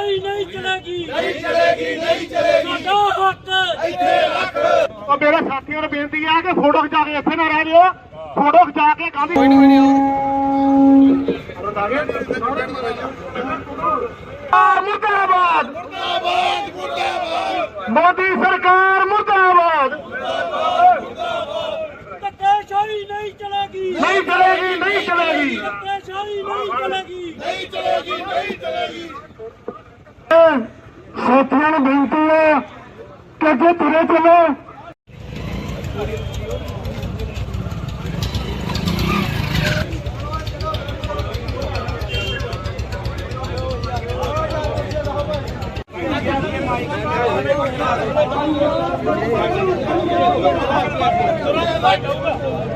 ਧੱਕੇਸ਼ਾਹੀ ਨਹੀਂ ਚਲੇਗੀ ਨਹੀਂ ਚਲੇਗੀ ਨਹੀਂ ਚਲੇਗੀ ਸਾਡਾ ਹੱਕ ਉਹ ਮੇਰੇ ਸਾਥੀਆਂ ਨੂੰ ਬੇਨਤੀ ਹੈ ਕਿ ਫੋਟੋ ਖਿਚਾ ਕੇ ਇੱਥੇ ਨਾ ਰਹਿ ਜਿਓ ਫੋਟੋ ਖਿਚਾ ਕੇ ਕਾਹਦੀ ਮੁਰਦਾਬਾਦ ਮੁਰਦਾਬਾਦ ਮੁਰਦਾਬਾਦ ਮੋਦੀ ਸਰਕਾਰ ਮੁਰਦਾਬਾਦ ਧੱਕੇਸ਼ਾਹੀ ਨਹੀਂ ਚਲੇਗੀ ਨਹੀਂ ਚਲੇਗੀ ਨਹੀਂ ਚਲੇਗੀ ਧੱਕੇਸ਼ਾਹੀ ਨਹੀਂ ਚਲੇਗੀ ਸਾਥੀਆਂ ਨੂੰ ਬੇਨਤੀ ਹੈ ਕਿ ਅੱਗੇ ਤੁਰੇ ਚੱਲੋ ਸਰਕਾਰ ਮੁਰਦਾਬਾਦ ਮੁਰਦਾਬਾਦ ਮੁਰਦਾਬਾਦ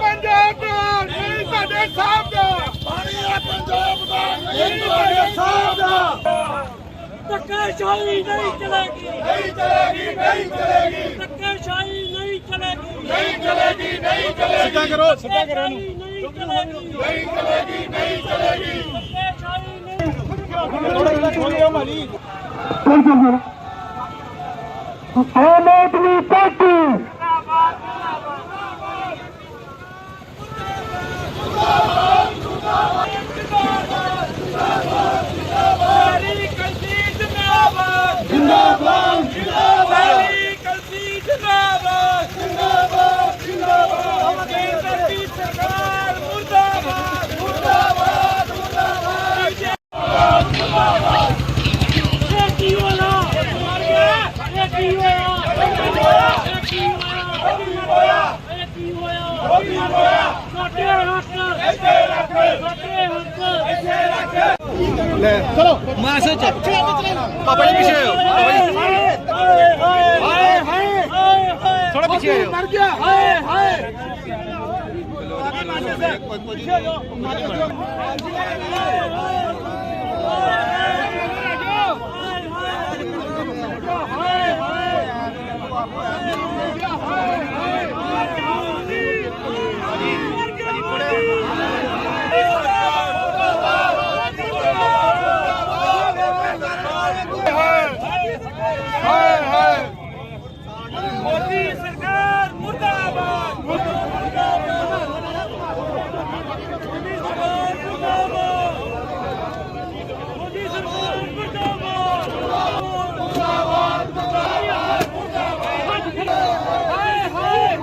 ਪੰਜਾਬ ਦਾ। ਨਹੀਂ ਸਾਡੇ ਸਾਹਿਬ ਦਾ। ਪਾਣੀ ਹੈ ਪੰਜਾਬ ਦਾ ਨਹੀਂ ਚਲੇਗੀ। ਨਹੀਂ ਚਲੇਗੀ ਨਹੀਂ ਚਲੇਗੀ। ਧੱਕੇਸ਼ਾਹੀ ਨਹੀਂ ਚਲੇਗੀ। ਨਹੀਂ ਚਲੇਗੀ ਨਹੀਂ ਚਲੇਗੀ। ਸਿੱਧਾ ਕਰੋ ਸਿੱਧਾ ਕਰੋ ਨਹੀਂ ਚਲੇਗੀ ਨਹੀਂ ਚਲੇਗੀ ਨਹੀਂ ਚਲੇਗੀ। ਧੱਕੇਸ਼ਾਹੀ ਨਹੀਂ ਚੱਲ ਚੱਲ ਚੱਲ ਆਮ ਆਦਮੀ ਪਾਰਟੀ ਸਾਰੀ ਕਲਸੀ ਜਿੰਦਾਬਾਦ ਜਿੰਦਾਬਾਦ ਜਿੰਦਾਬਾਦ ਸਾਰੀ ਕਲਸੀ ਜਿੰਦਾਬਾਦ ਜਿੰਦਾਬਾਦ ਜਿੰਦਾਬਾਦ ਕੇਂਦਰ ਦੀ ਸਰਕਾਰ ਮੁਰਦਾਬਾਦ ਮੁਰਦਾਬਾਦ ਮੁਰਦਾਬਾਦ ਇਹ ਕੀ ਹੋਇਆ ਮਰ ਗਿਆ ਇਹ ਕੀ ਹੋਇਆ ਇਹ ਕੀ ਹੋਇਆ ਇਹ ਕੀ ਹੋਇਆ ਇਹ ਕੀ ਹੋਇਆ ਸਾਡੇ ਹੱਕ ਇੱਥੇ ਰੱਖ ਸਾਡੇ ਹੱਕ ਇੱਥੇ ਰੱਖ ਪਾਪਾ ਜੀ ਪਿੱਛੇ ਆਓ ਥੋੜਾ ਪਿੱਛੇ ਆਇਓ। ਮਰ ਗਿਆ। ਹਾਏ ਹਾਏ। ਮੋਦੀ ਸਰਕਾਰ ਮੁਰਦਾਬਾਦ ਮੁਰਦਾਬਾਦ ਮੋਦੀ ਸਰਕਾਰ ਮੁਰਦਾਬਾਦ ਮੋਦੀ ਸਰਕਾਰ ਮੁਰਦਾਬਾਦ ਮੁਰਦਾਬਾਦ ਮੁਰਦਾਬਾਦ ਹਾਏ ਹਾਏ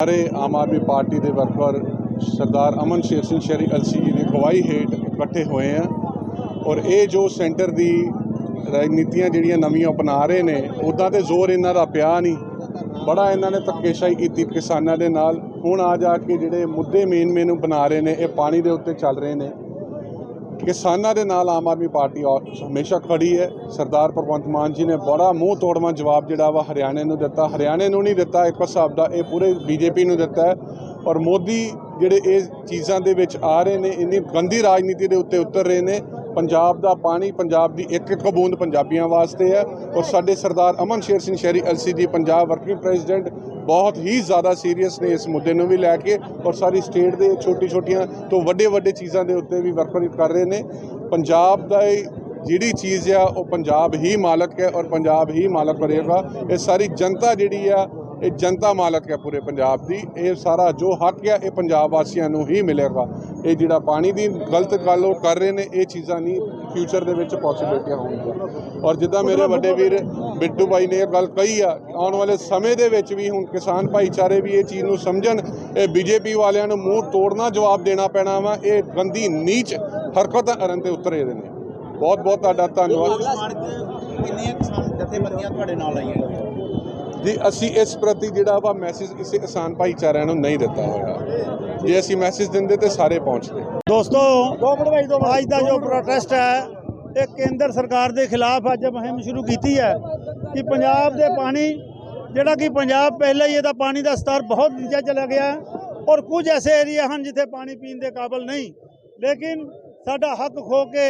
ਸਾਰੇ ਆਮ ਆਦਮੀ ਪਾਰਟੀ ਦੇ ਵਰਕਰ ਸਰਦਾਰ ਅਮਨ ਸ਼ੇਰ ਸਿੰਘ ਸ਼ਹਿਰੀ ਅਲਸੀ ਜੀ ਦੀ ਅਗਵਾਈ ਹੇਠ ਇਕੱਠੇ ਹੋਏ ਆ ਔਰ ਇਹ ਜੋ ਸੈਂਟਰ ਦੀ ਰਾਜਨੀਤੀਆਂ ਜਿਹੜੀਆਂ ਨਵੀਆਂ ਅਪਣਾ ਰਹੇ ਨੇ ਉਦਾਂ ਤੇ ਜ਼ੋਰ ਇਹਨਾਂ ਦਾ ਪਿਆ ਨਹੀਂ। ਬੜਾ ਇਹਨਾਂ ਨੇ ਧੱਕੇਸ਼ਾਹੀ ਕੀਤੀ ਕਿਸਾਨਾਂ ਦੇ ਨਾਲ। ਹੁਣ ਆ ਜਾ ਕੇ ਜਿਹੜੇ ਮੁੱਦੇ ਮੇਨ ਮੇਨ ਬਣਾ ਰਹੇ ਨੇ, ਇਹ ਪਾਣੀ ਦੇ ਉੱਤੇ ਚੱਲ ਰਹੇ ਨੇ। ਕਿਸਾਨਾਂ ਦੇ ਨਾਲ ਆਮ ਆਦਮੀ ਪਾਰਟੀ ਔਰ ਹਮੇਸ਼ਾ ਖੜੀ ਹੈ। ਸਰਦਾਰ ਭਗਵੰਤ ਮਾਨ ਜੀ ਨੇ ਬੜਾ ਮੂੰਹ ਤੋੜਵਾਂ ਜਵਾਬ ਜਿਹੜਾ ਵਾ ਹਰਿਆਣੇ ਨੂੰ ਦਿੱਤਾ। ਹਰਿਆਣੇ ਨੂੰ ਨਹੀਂ ਦਿੱਤਾ, ਇੱਕ ਹਿਸਾਬ ਦਾ ਇਹ ਪੂਰੇ ਬੀਜੇਪੀ ਨੂੰ ਦਿੱਤਾ ਹੈ। ਔਰ ਮੋਦੀ ਜਿਹੜੇ ਇਹ ਚੀਜ਼ਾਂ ਦੇ ਵਿੱਚ ਆ ਰਹੇ ਨੇ, ਇੰਨੀ ਗੰਦੀ ਰਾਜਨੀਤੀ ਦੇ ਉੱਤੇ ਉਤਰ ਰਹੇ ਨੇ ਪੰਜਾਬ ਦਾ ਪਾਣੀ, ਪੰਜਾਬ ਦੀ ਇੱਕ ਇੱਕ ਬੂੰਦ ਪੰਜਾਬੀਆਂ ਵਾਸਤੇ ਹੈ ਔਰ ਸਾਡੇ ਸਰਦਾਰ ਅਮਨ ਸ਼ੇਰ ਸਿੰਘ ਸ਼ਹਿਰੀ ਅਲਸੀ ਜੀ ਪੰਜਾਬ ਵਰਕਿੰਗ ਪ੍ਰੈਜ਼ੀਡੈਂਟ ਬਹੁਤ ਹੀ ਜ਼ਿਆਦਾ ਸੀਰੀਅਸ ਨੇ ਇਸ ਮੁੱਦੇ ਨੂੰ ਵੀ ਲੈ ਕੇ ਔਰ ਸਾਰੀ ਸਟੇਟ ਦੇ ਛੋਟੀ ਛੋਟੀਆਂ ਤੋਂ ਵੱਡੇ ਵੱਡੇ ਚੀਜ਼ਾਂ ਦੇ ਉੱਤੇ ਵੀ ਵਰਕਰ ਕਰ ਰਹੇ ਨੇ। ਪੰਜਾਬ ਦਾ ਇਹ ਜਿਹੜੀ ਚੀਜ਼ ਆ, ਉਹ ਪੰਜਾਬ ਹੀ ਮਾਲਕ ਹੈ ਔਰ ਪੰਜਾਬ ਹੀ ਮਾਲਕ ਬਣੇਗਾ। ਇਹ ਸਾਰੀ ਜਨਤਾ ਜਿਹੜੀ ਆ ਇਹ ਜਨਤਾ ਮਾਲਕ ਹੈ ਪੂਰੇ ਪੰਜਾਬ ਦੀ। ਇਹ ਸਾਰਾ ਜੋ ਹੱਕ ਹੈ, ਇਹ ਪੰਜਾਬ ਵਾਸੀਆਂ ਨੂੰ ਹੀ ਮਿਲੇਗਾ ਇਹ ਜਿਹੜਾ ਪਾਣੀ ਦੀ ਗਲਤ ਗੱਲ ਉਹ ਕਰ ਰਹੇ ਨੇ, ਇਹ ਚੀਜ਼ਾਂ ਨਹੀਂ ਫਿਊਚਰ ਦੇ ਵਿੱਚ ਪੋਸੀਬਿਲਿਟੀਆਂ ਹੋਣਗੀਆਂ। ਔਰ ਜਿੱਦਾਂ ਮੇਰੇ ਵੱਡੇ ਵੀਰ ਬਿੱਟੂ ਬਾਈ ਨੇ ਇਹ ਗੱਲ ਕਹੀ ਆ, ਆਉਣ ਵਾਲੇ ਸਮੇਂ ਦੇ ਵਿੱਚ ਵੀ ਹੁਣ ਕਿਸਾਨ ਭਾਈਚਾਰੇ ਵੀ ਇਹ ਚੀਜ਼ ਨੂੰ ਸਮਝਣ, ਇਹ ਬੀਜੇਪੀ ਵਾਲਿਆਂ ਨੂੰ ਮੂੰਹ ਤੋੜਨਾ, ਜਵਾਬ ਦੇਣਾ ਪੈਣਾ ਵਾ। ਇਹ ਗੰਦੀ ਨੀਚ ਹਰਕਤ ਕਰਨ ਤੇ ਉਤਰੇ ਦੇ ਨੇ। ਬਹੁਤ ਬਹੁਤ ਤੁਹਾਡਾ ਧੰਨਵਾਦ। ਕਿੰਨੀਆਂ ਕਿਸਾਨ ਜਥੇਬੰਦੀਆਂ ਤੁਹਾਡੇ ਨਾਲ ਆਈਆਂ? ਜੀ ਅਸੀਂ ਇਸ ਪ੍ਰਤੀ ਜਿਹੜਾ ਵਾ ਮੈਸੇਜ ਕਿਸੇ ਕਿਸਾਨ ਭਾਈਚਾਰਿਆਂ ਨੂੰ ਨਹੀਂ ਦਿੱਤਾ ਹੋਇਆ। ਜੇ ਅਸੀਂ ਮੈਸੇਜ ਦਿੰਦੇ ਤੇ ਸਾਰੇ ਪਹੁੰਚਦੇ। ਦੋਸਤੋ ਅੱਜ ਦਾ ਜੋ ਪ੍ਰੋਟੈਸਟ ਹੈ ਇਹ ਕੇਂਦਰ ਸਰਕਾਰ ਦੇ ਖਿਲਾਫ ਅੱਜ ਮੁਹਿੰਮ ਸ਼ੁਰੂ ਕੀਤੀ ਹੈ ਕਿ ਪੰਜਾਬ ਦੇ ਪਾਣੀ ਜਿਹੜਾ ਕਿ ਪੰਜਾਬ ਪਹਿਲਾਂ ਹੀ ਇਹਦਾ ਪਾਣੀ ਦਾ ਸਤਰ ਬਹੁਤ ਨੀਚੇ ਚਲਾ ਗਿਆ ਔਰ ਕੁਝ ਐਸੇ ਏਰੀਆ ਹਨ ਜਿੱਥੇ ਪਾਣੀ ਪੀਣ ਦੇ ਕਾਬਲ ਨਹੀਂ। ਲੇਕਿਨ ਸਾਡਾ ਹੱਕ ਖੋ ਕੇ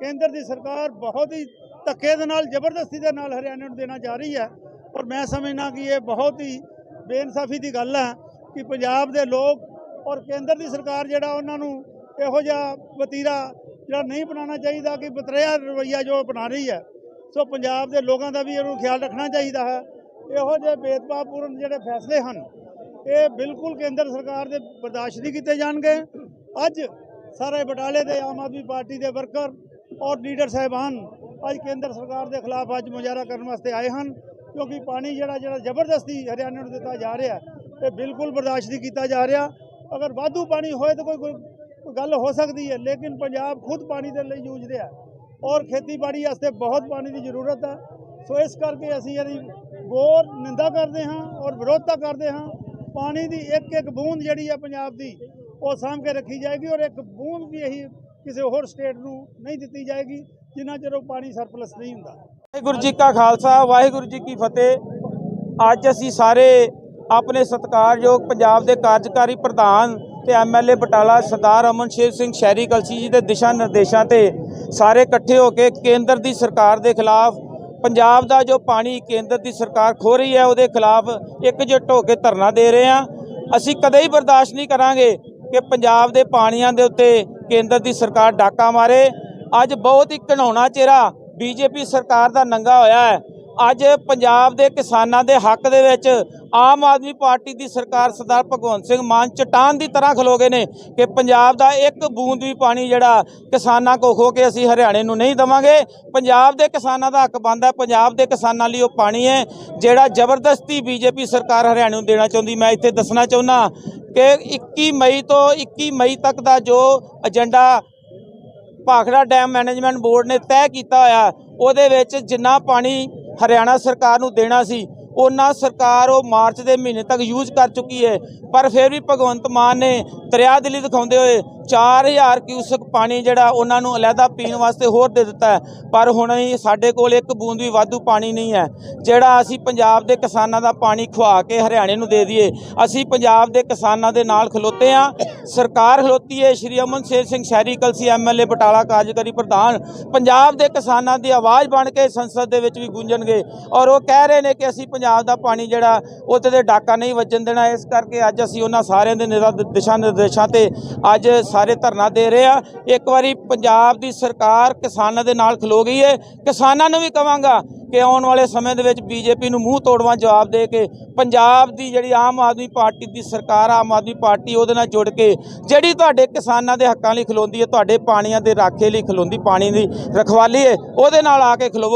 ਕੇਂਦਰ ਦੀ ਸਰਕਾਰ ਬਹੁਤ ਹੀ ਧੱਕੇ ਦੇ ਨਾਲ ਜ਼ਬਰਦਸਤੀ ਦੇ ਨਾਲ ਹਰਿਆਣਾ ਨੂੰ ਦੇਣਾ ਜਾ ਰਹੀ ਹੈ। ਔਰ ਮੈਂ ਸਮਝਣਾ ਕਿ ਇਹ ਬਹੁਤ ਹੀ ਬੇਇਨਸਾਫੀ ਦੀ ਗੱਲ ਹੈ ਕਿ ਪੰਜਾਬ ਦੇ ਲੋਕ ਔਰ ਕੇਂਦਰ ਦੀ ਸਰਕਾਰ ਜਿਹੜਾ ਉਹਨਾਂ ਨੂੰ ਇਹੋ ਜਿਹਾ ਵਤੀਰਾ ਜਿਹੜਾ ਨਹੀਂ ਬਣਾਉਣਾ ਚਾਹੀਦਾ ਕਿ ਬਤਰਿਆ ਰਵਈਆ ਜੋ ਬਣਾ ਰਹੀ ਹੈ। ਸੋ ਪੰਜਾਬ ਦੇ ਲੋਕਾਂ ਦਾ ਵੀ ਇਹਨੂੰ ਖਿਆਲ ਰੱਖਣਾ ਚਾਹੀਦਾ ਹੈ। ਇਹੋ ਜਿਹੇ ਭੇਦਭਾਵਪੂਰਨ ਜਿਹੜੇ ਫੈਸਲੇ ਹਨ, ਇਹ ਬਿਲਕੁਲ ਕੇਂਦਰ ਸਰਕਾਰ ਦੇ ਬਰਦਾਸ਼ਤ ਨਹੀਂ ਕੀਤੇ ਜਾਣਗੇ। ਅੱਜ ਸਾਰੇ ਬਟਾਲੇ ਦੇ ਆਮ ਆਦਮੀ ਪਾਰਟੀ ਦੇ ਵਰਕਰ ਔਰ ਲੀਡਰ ਸਾਹਿਬਾਨ ਅੱਜ ਕੇਂਦਰ ਸਰਕਾਰ ਦੇ ਖਿਲਾਫ ਅੱਜ ਮੁਜ਼ਾਹਰਾ ਕਰਨ ਵਾਸਤੇ ਆਏ ਹਨ। ਕਿਉਂਕਿ ਪਾਣੀ ਜਿਹੜਾ ਜਿਹੜਾ ਜ਼ਬਰਦਸਤੀ ਹਰਿਆਣਾ ਨੂੰ ਦਿੱਤਾ ਜਾ ਰਿਹਾ ਇਹ ਬਿਲਕੁਲ ਬਰਦਾਸ਼ਤ ਨਹੀਂ ਕੀਤਾ ਜਾ ਰਿਹਾ। ਅਗਰ ਵਾਧੂ ਪਾਣੀ ਹੋਏ ਤਾਂ ਕੋਈ ਕੋਈ ਗੱਲ ਹੋ ਸਕਦੀ ਹੈ, ਲੇਕਿਨ ਪੰਜਾਬ ਖੁਦ ਪਾਣੀ ਦੇ ਲਈ ਜੂਝ ਰਿਹਾ ਔਰ ਖੇਤੀਬਾੜੀ ਵਾਸਤੇ ਬਹੁਤ ਪਾਣੀ ਦੀ ਜ਼ਰੂਰਤ ਹੈ। ਸੋ ਇਸ ਕਰਕੇ ਅਸੀਂ ਇਹਦੀ ਗੌਰ, ਨਿੰਦਾ ਕਰਦੇ ਹਾਂ ਔਰ ਵਿਰੋਧਤਾ ਕਰਦੇ ਹਾਂ। ਪਾਣੀ ਦੀ ਇੱਕ ਇੱਕ ਬੂੰਦ ਜਿਹੜੀ ਹੈ ਪੰਜਾਬ ਦੀ, ਉਹ ਸਾਂਭ ਕੇ ਰੱਖੀ ਜਾਏਗੀ ਔਰ ਇੱਕ ਬੂੰਦ ਵੀ ਇਹੀ ਕਿਸੇ ਹੋਰ ਸਟੇਟ ਨੂੰ ਨਹੀਂ ਦਿੱਤੀ ਜਾਏਗੀ, ਜਿੰਨਾ ਚਿਰ ਉਹ ਪਾਣੀ ਸਰਪਲਸ ਨਹੀਂ ਹੁੰਦਾ। ਵਾਹਿਗੁਰੂ ਜੀ ਕਾ ਖਾਲਸਾ, ਵਾਹਿਗੁਰੂ ਜੀ ਕੀ ਫਤਿਹ। ਅੱਜ ਅਸੀਂ ਸਾਰੇ ਆਪਣੇ ਸਤਿਕਾਰਯੋਗ ਪੰਜਾਬ ਦੇ ਕਾਰਜਕਾਰੀ ਪ੍ਰਧਾਨ ਤੇ ਐਮਐਲਏ ਬਟਾਲਾ ਸਰਦਾਰ ਅਮਨ ਸ਼ੇਰ ਸਿੰਘ ਸ਼ਹਿਰੀ ਕਲਸੀ ਜੀ ਦੇ ਦਿਸ਼ਾ ਨਿਰਦੇਸ਼ਾਂ ਤੇ ਸਾਰੇ ਇਕੱਠੇ ਹੋ ਕੇ ਕੇਂਦਰ ਦੀ ਸਰਕਾਰ ਦੇ ਖਿਲਾਫ ਪੰਜਾਬ ਦਾ ਜੋ ਪਾਣੀ ਕੇਂਦਰ ਦੀ ਸਰਕਾਰ ਖੋ ਰਹੀ ਹੈ, ਉਹਦੇ ਖਿਲਾਫ ਇਕਜੁੱਟ ਹੋ ਕੇ ਧਰਨਾ ਦੇ ਰਹੇ ਹਾਂ। ਅਸੀਂ ਕਦੇ ਹੀ ਬਰਦਾਸ਼ਤ ਨਹੀਂ ਕਰਾਂਗੇ ਕਿ ਪੰਜਾਬ ਦੇ ਪਾਣੀਆਂ ਦੇ ਉੱਤੇ ਕੇਂਦਰ ਦੀ ਸਰਕਾਰ ਡਾਕਾ ਮਾਰੇ। ਅੱਜ ਬਹੁਤ ਹੀ ਘਿਨਾਉਣਾ ਚਿਹਰਾ ਬੀਜੇਪੀ ਸਰਕਾਰ ਦਾ ਨੰਗਾ ਹੋਇਆ ਹੈ। ਅੱਜ ਪੰਜਾਬ ਦੇ ਕਿਸਾਨਾਂ ਦੇ ਹੱਕ ਦੇ ਵਿੱਚ ਆਮ ਆਦਮੀ ਪਾਰਟੀ ਦੀ ਸਰਕਾਰ ਸਰਦਾਰ ਭਗਵੰਤ ਸਿੰਘ ਮਾਨ ਚਟਾਨ ਦੀ ਤਰ੍ਹਾਂ ਖਲੋ ਗਏ ਨੇ ਕਿ ਪੰਜਾਬ ਦਾ ਇੱਕ ਬੂੰਦ ਵੀ ਪਾਣੀ ਜਿਹੜਾ ਕਿਸਾਨਾਂ ਕੋ ਖੋ ਕੇ ਅਸੀਂ ਹਰਿਆਣੇ ਨੂੰ ਨਹੀਂ ਦਵਾਂਗੇ। ਪੰਜਾਬ ਦੇ ਕਿਸਾਨਾਂ ਦਾ ਹੱਕ ਬਣਦਾ ਪੰਜਾਬ ਦੇ ਕਿਸਾਨਾਂ ਲਈ ਉਹ ਪਾਣੀ ਹੈ ਜਿਹੜਾ ਜ਼ਬਰਦਸਤੀ ਬੀਜੇਪੀ ਸਰਕਾਰ ਹਰਿਆਣੇ ਨੂੰ ਦੇਣਾ ਚਾਹੁੰਦੀ। ਮੈਂ ਇੱਥੇ ਦੱਸਣਾ ਚਾਹੁੰਦਾ ਕਿ 21 ਮਈ ਤੋਂ 21 ਮਈ ਤੱਕ ਦਾ ਜੋ agenda Bhakra dam management board ਨੇ ਤੈਅ ਕੀਤਾ ਹੋਇਆ, ਉਹਦੇ ਵਿੱਚ ਜਿੰਨਾ ਪਾਣੀ ਹਰਿਆਣਾ ਸਰਕਾਰ ਨੂੰ ਦੇਣਾ ਸੀ ਉਹਨਾਂ ਸਰਕਾਰ ਉਹ ਮਾਰਚ ਦੇ ਮਹੀਨੇ ਤੱਕ ਯੂਜ਼ ਕਰ ਚੁੱਕੀ ਹੈ। ਪਰ ਫਿਰ ਵੀ ਭਗਵੰਤ ਮਾਨ ਨੇ ਦਰਿਆ ਦਿਲੀ ਦਿਖਾਉਂਦੇ ਹੋਏ 4000 ਕਿਊਸਕ ਪਾਣੀ ਜਿਹੜਾ ਉਹਨਾਂ ਨੂੰ ਅਲੱਗਾ ਪੀਣ ਵਾਸਤੇ ਹੋਰ ਦੇ ਦਿੱਤਾ ਪਰ ਹੁਣ ਵੀ ਸਾਡੇ ਕੋਲ ਇੱਕ ਬੂੰਦ ਵੀ ਵਾਧੂ ਪਾਣੀ ਨਹੀਂ ਹੈ, ਜਿਹੜਾ ਅਸੀਂ ਪੰਜਾਬ ਦੇ ਕਿਸਾਨਾਂ ਦਾ ਪਾਣੀ ਖਵਾ ਕੇ ਹਰਿਆਣੇ ਨੂੰ ਦੇ ਦਈਏ। ਅਸੀਂ ਪੰਜਾਬ ਦੇ ਕਿਸਾਨਾਂ ਦੇ ਨਾਲ ਖਲੋਤੇ ਹਾਂ। ਸਰਕਾਰ ਖਲੋਤੀ ਹੈ, ਸ਼੍ਰੀ ਅਮਨ ਸ਼ੇਰ ਸਿੰਘ ਸ਼ਹਿਰੀ, ਕਲਸੀ ਐਮਐਲਏ ਬਟਾਲਾ ਕਾਰਜਕਾਰੀ ਪ੍ਰਧਾਨ। ਪੰਜਾਬ ਦੇ ਕਿਸਾਨਾਂ ਦੀ ਆਵਾਜ਼ ਬਣ ਕੇ ਸੰਸਦ ਦੇ ਵਿੱਚ ਵੀ ਗੂੰਜਣਗੇ। ਔਰ ਉਹ ਕਹਿ ਰਹੇ ਨੇ ਕਿ ਅਸੀਂ ਪੰਜਾਬ ਦਾ ਪਾਣੀ ਜਿਹੜਾ ਉਹਦੇ ਤੇ ਡਾਕਾ ਨਹੀਂ ਵੱਜਣ ਦੇਣਾ। ਇਸ ਕਰਕੇ ਅੱਜ ਅਸੀਂ ਉਹਨਾਂ ਸਾਰਿਆਂ ਦੇ ਨਿਰਾ- ਦਿਸ਼ਾ ਨਿਰਦੇਸ਼ਾਂ ਤੇ ਅੱਜ ਸਾਰੇ ਧਰਨਾ ਦੇ ਰਹੇ ਆ ਇੱਕ ਵਾਰੀ ਪੰਜਾਬ ਦੀ ਸਰਕਾਰ ਕਿਸਾਨਾਂ ਦੇ ਨਾਲ ਖਲੋ ਗਈ ਹੈ। ਕਿਸਾਨਾਂ ਨੂੰ ਵੀ ਕਵਾਂਗਾ ਕਿ ਆਉਣ ਵਾਲੇ ਸਮੇਂ ਦੇ ਵਿੱਚ ਬੀਜੇਪੀ ਨੂੰ ਮੂੰਹ ਤੋੜਵਾ ਜਵਾਬ ਦੇ ਕੇ ਪੰਜਾਬ ਦੀ ਜਿਹੜੀ ਆਮ ਆਦਮੀ ਪਾਰਟੀ ਦੀ ਸਰਕਾਰ ਆਮ ਆਦਮੀ ਪਾਰਟੀ ਉਹਦੇ ਨਾਲ ਜੁੜ ਕੇ ਜਿਹੜੀ ਤੁਹਾਡੇ ਕਿਸਾਨਾਂ ਦੇ ਹੱਕਾਂ ਲਈ ਖਲੋਂਦੀ ਹੈ, ਤੁਹਾਡੇ ਪਾਣੀਆਂ ਦੇ ਰਾਖੇ ਲਈ ਖਲੋਂਦੀ, ਪਾਣੀ ਦੀ ਰਖਵਾਲੀ ਹੈ, ਉਹਦੇ ਨਾਲ ਆ ਕੇ ਖਲੋਵੋ।